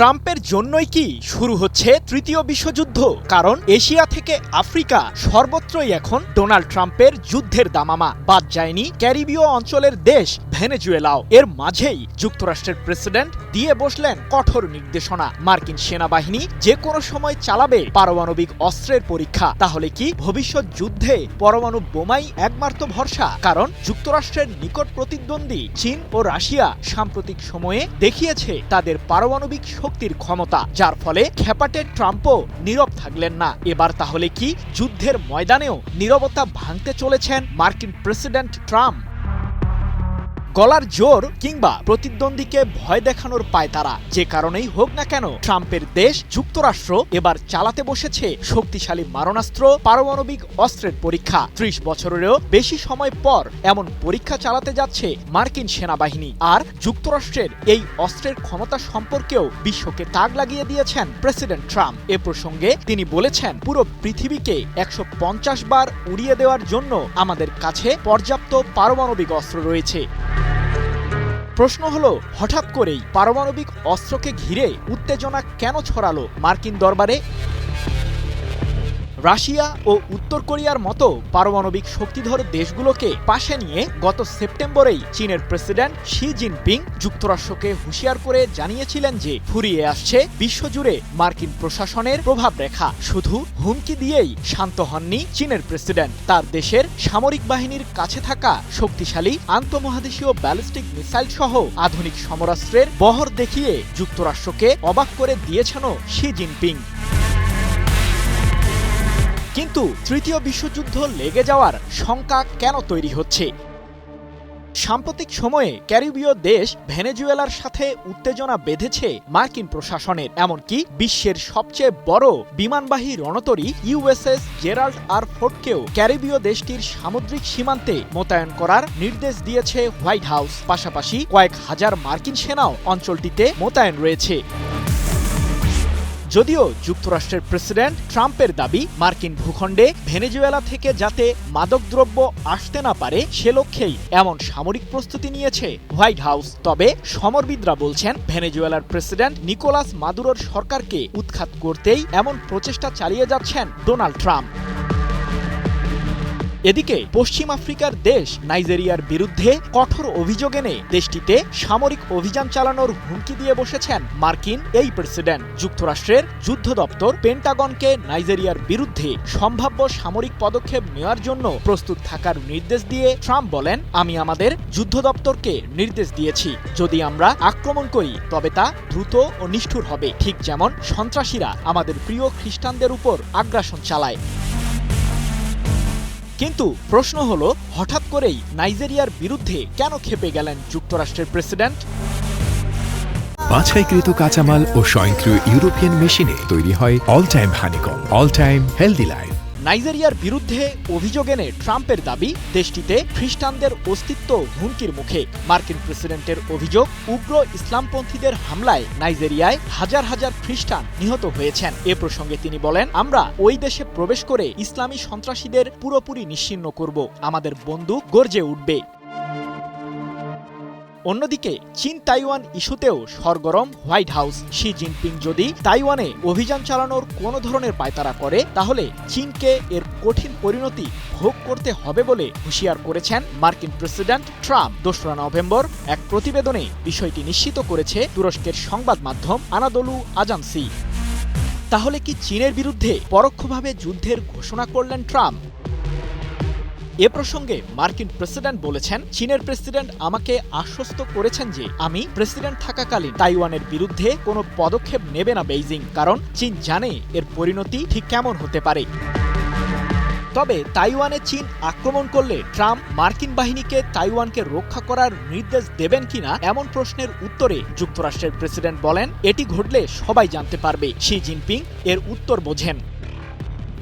ট্রাম্পের জন্যই কি শুরু হচ্ছে তৃতীয় বিশ্বযুদ্ধ? কারণ এশিয়া থেকে আফ্রিকা সর্বত্রই এখন ডোনাল্ড ট্রাম্পের যুদ্ধের দামামা। বাদ যায়নি ক্যারিবীয় অঞ্চলের দেশ ভেনেজুয়েলাও এর মাঝেই যুক্তরাষ্ট্রের প্রেসিডেন্ট দিয়ে বসলেন কঠোর নির্দেশনা। মার্কিন সেনাবাহিনী যে কোনো সময় চালাবে পারমাণবিক অস্ত্রের পরীক্ষা। তাহলে কি ভবিষ্যৎ যুদ্ধে পরমাণু বোমাই একমাত্র ভরসা? কারণ যুক্তরাষ্ট্রের নিকট প্রতিদ্বন্দ্বী চীন ও রাশিয়া সাম্প্রতিক সময়ে দেখিয়েছে তাদের পারমাণবিক শক্তির ক্ষমতা, যার ফলে খেপাটে ট্রাম্পও নীরব থাকলেন না। এবার তাহলে কি যুদ্ধের ময়দানেও নীরবতা ভাঙতে চলেছেন মার্কিন প্রেসিডেন্ট ট্রাম্প? গলার জোর কিংবা প্রতিদ্বন্দ্বীকে ভয় দেখানোর পায় তারা। যে কারণেই হোক না কেন, ট্রাম্পের দেশ, যুক্তরাষ্ট্র এবার চালাতে বসেছে শক্তিশালী মারণাস্ত্র, পারমাণবিক অস্ত্রের পরীক্ষা। ত্রিশ বছরেরও বেশি সময় পর এমন পরীক্ষা চালাতে যাচ্ছে মার্কিন সেনাবাহিনী। আর যুক্তরাষ্ট্রের এই অস্ত্রের ক্ষমতা সম্পর্কেও বিশ্বকে তাক লাগিয়ে দিয়েছেন প্রেসিডেন্ট ট্রাম্প। এ প্রসঙ্গে তিনি বলেছেন, পুরো পৃথিবীকে একশো পঞ্চাশ বার উড়িয়ে দেওয়ার জন্য আমাদের কাছে পর্যাপ্ত পারমাণবিক অস্ত্র রয়েছে। প্রশ্ন হলো হঠাৎ করেই পারমাণবিক অস্ত্রকে ঘিরে উত্তেজনা কেন ছড়ালো মার্কিন দরবারে? রাশিয়া ও উত্তর কোরিয়ার মতো পারমাণবিক শক্তিধর দেশগুলোকে পাশে নিয়ে গত সেপ্টেম্বরেই চীনের প্রেসিডেন্ট শি জিনপিং যুক্তরাষ্ট্রকে হুঁশিয়ার করে জানিয়েছিলেন যে ফুরিয়ে আসছে বিশ্বজুড়ে মার্কিন প্রশাসনের প্রভাব রেখা। শুধু হুমকি দিয়েই শান্ত হননি চীনের প্রেসিডেন্ট। তার দেশের সামরিক বাহিনীর কাছে থাকা শক্তিশালী আন্তঃমহাদেশীয় ব্যালিস্টিক মিসাইল সহ আধুনিক সমরাস্ত্রের বহর দেখিয়ে যুক্তরাষ্ট্রকে অবাক করে দিয়েছেন শি জিনপিং। কিন্তু তৃতীয় বিশ্বযুদ্ধ লেগে যাওয়ার শঙ্কা কেন তৈরি হচ্ছে? সাম্প্রতিক সময়ে ক্যারিবীয় দেশ ভেনেজুয়েলার সাথে উত্তেজনা বেঁধেছে মার্কিন প্রশাসনের, এমনকি বিশ্বের সবচেয়ে বড় বিমানবাহী রণতরী ইউএসএস জেরাল্ড আর ফোর্টকেও ক্যারিবীয় দেশটির সামুদ্রিক সীমান্তে মোতায়েন করার নির্দেশ দিয়েছে হোয়াইট হাউস। পাশাপাশি কয়েক হাজার মার্কিন সেনাও অঞ্চলটিতে মোতায়েন রয়েছে। যদিও যুক্তরাষ্ট্রের প্রেসিডেন্ট ট্রাম্পের দাবি, মার্কিন ভূখণ্ডে ভেনেজুয়েলা থেকে যাতে মাদকদ্রব্য আসতে না পারে, সে লক্ষ্যেই এমন সামরিক প্রস্তুতি নিয়েছে হোয়াইট হাউস। তবে সমরবিদরা বলছেন, ভেনেজুয়েলার প্রেসিডেন্ট নিকোলাস মাদুরোর সরকারকে উৎখাত করতেই এমন প্রচেষ্টা চালিয়ে যাচ্ছেন ডোনাল্ড ট্রাম্প। এদিকে পশ্চিম আফ্রিকার দেশ নাইজেরিয়ার বিরুদ্ধে কঠোর অভিযোগ এনে দেশটিতে সামরিক অভিযান চালানোর হুমকি দিয়ে বসেছেন মার্কিন এই প্রেসিডেন্ট। যুক্তরাষ্ট্রের যুদ্ধ দপ্তর পেন্টাগনকে নাইজেরিয়ার বিরুদ্ধে সম্ভাব্য সামরিক পদক্ষেপ নেওয়ার জন্য প্রস্তুত থাকার নির্দেশ দিয়ে ট্রাম্প বলেন, আমি আমাদের যুদ্ধ দপ্তরকে নির্দেশ দিয়েছি। যদি আমরা আক্রমণ করি, তবে তা দ্রুত ও নিষ্ঠুর হবে। ঠিক যেমন সন্ত্রাসীরা আমাদের প্রিয় খ্রিস্টানদের উপর আগ্রাসন চালায়। কিন্তু প্রশ্ন হলো, হঠাৎ করেই নাইজেরিয়ার বিরুদ্ধে কেন খেপে গেলেন যুক্তরাষ্ট্রের প্রেসিডেন্ট? বাছাইকৃত কাঁচামাল ও স্বয়ংক্রিয় ইউরোপিয়ান মেশিনে তৈরি হয় all time honeycomb all time healthy life নাইজেরিয়ার বিরুদ্ধে অভিযোগ এনে ট্রাম্পের দাবি, দেশটিতে খ্রিস্টানদের অস্তিত্ব হুমকির মুখে। মার্কিন প্রেসিডেন্টের অভিযোগ, উগ্র ইসলামপন্থীদের হামলায় নাইজেরিয়ায় হাজার হাজার খ্রিস্টান নিহত হয়েছেন। এ প্রসঙ্গে তিনি বলেন, আমরা ওই দেশে প্রবেশ করে ইসলামী সন্ত্রাসীদের পুরোপুরি নিশ্চিন্ন করব। আমাদের বন্দুক গর্জে উঠবে। অন্যদিকে, চীন তাইওয়ান ইস্যুতেও সরগরম হোয়াইট হাউস। শি জিনপিং যদি তাইওয়ানে অভিযান চালানোর কোনো ধরনের পায়তারা করে, তাহলে চীনকে এর কঠিন পরিণতি ভোগ করতে হবে বলে হুঁশিয়ার করেছেন মার্কিন প্রেসিডেন্ট ট্রাম্প। দোসরা নভেম্বর এক প্রতিবেদনে বিষয়টি নিশ্চিত করেছে তুরস্কের সংবাদ মাধ্যম আনাদলু আজান্সি তাহলে কি চীনের বিরুদ্ধে পরোক্ষভাবে যুদ্ধের ঘোষণা করলেন ট্রাম্প? এ প্রসঙ্গে মার্কিন প্রেসিডেন্ট বলেছেন, চীনের প্রেসিডেন্ট আমাকে আশ্বস্ত করেছেন যে আমি প্রেসিডেন্ট থাকাকালীন তাইওয়ানের বিরুদ্ধে কোনো পদক্ষেপ নেবে না বেইজিং, কারণ চীন জানে এর পরিণতি ঠিক কেমন হতে পারে। তবে তাইওয়ানে চীন আক্রমণ করলে ট্রাম্প মার্কিন বাহিনীকে তাইওয়ানকে রক্ষা করার নির্দেশ দেবেন কিনা এমন প্রশ্নের উত্তরে যুক্তরাষ্ট্রের প্রেসিডেন্ট বলেন, এটি ঘটলে সবাই জানতে পারবে, শি জিনপিং এর উত্তর বোঝেন।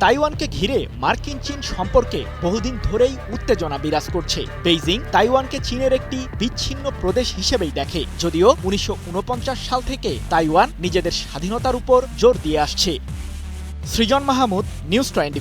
তাইওয়ানকে ঘিরে মার্কিন চীন সম্পর্কে বহুদিন ধরেই উত্তেজনা বিরাজ করছে। বেইজিং তাইওয়ানকে চীনের একটি বিচ্ছিন্ন প্রদেশ হিসেবেই দেখে, যদিও উনিশশো ঊনপঞ্চাশ সাল থেকে তাইওয়ান নিজেদের স্বাধীনতার উপর জোর দিয়ে আসছে। সৃজন মাহমুদ, নিউজ টোয়েন্টি